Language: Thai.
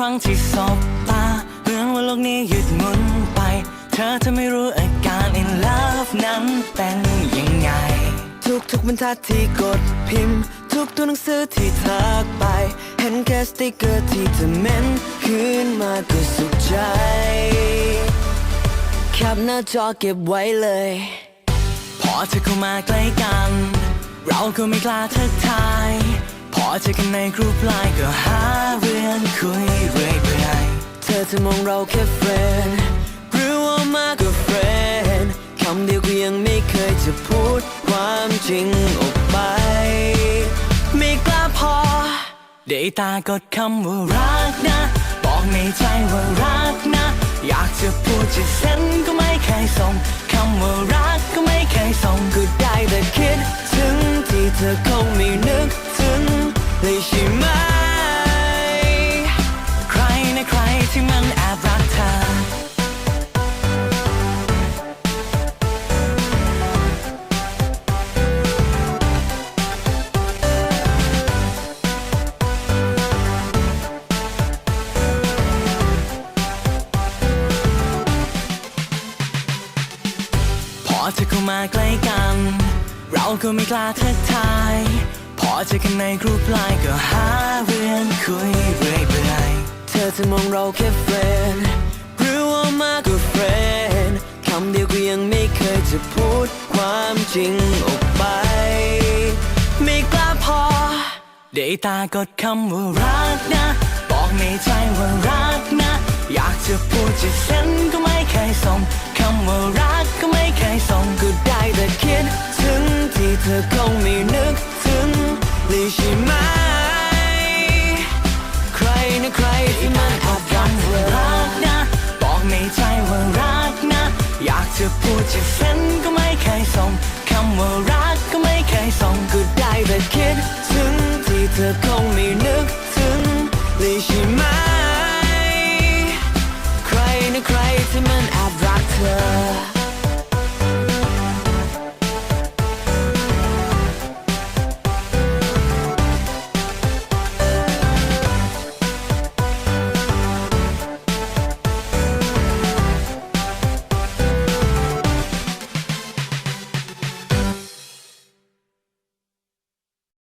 ครั้งที่สบตาเหมือนว่าโลกนี้หยุดหมุนไป เธอจะไม่รู้อาการ in love นั้นเป็นยังไง ทุกทุกบรรทัดที่กดพิมพ์ ทุกตัวหนังสือที่ทักไป เห็นแค่สติกเกอร์ที่เธอเม้นขึ้นมาก็สุขใจแคปหน้าจอเก็บไว้เลย พอเธอเข้ามาใกล้กัน เราก็ไม่กล้าทักทาย พอเจอกันในกรุ๊ปไลน์ก็หาเรื่องคุย เธอมองเราแค่เฟรนหรือว่ามากกว่าเฟรนคำเดียวก็ยังไม่เคยจะพูดความจริงออกไป ไม่กล้าพอ ได้ตากดคำว่ารักนะ บอกในใจว่ารักนะ อยากจะพูดจะเซ็นก็ไม่เคยส่งคำว่ารักก็ไม่เคยส่ง อเธอเข้ามาใกล้กัน เราก็ไม่กล้าทักทาย พอเจอกันในกรุ๊ปไลน์ก็หาเรื่องคุยเรื่อยเปื่อยเธอจะมองเราแค่เฟรนหรือว่ามากกว่าเฟรนคำเดียวก็ยังไม่เคยจะพูดความจริงออกไป ไม่กล้าพอได้ตากดคำว่ารักนะ บอกในใจว่ารักนะ อยากจะพูดจะเซ็นก็ไม่เคยส่งคำว่ารัก เลยใช่ไหม ใครนะใครที่มันอาจกันว่ารักนะ บอกในใจว่ารักนะ อยากจะพูดจะเส้นก็ไม่เคยส่งคำว่ารักก็ไม่เคยส่งก็ได้แต่คิด ถึงที่เธอคงไม่นึกถึงเลยใช่ไหม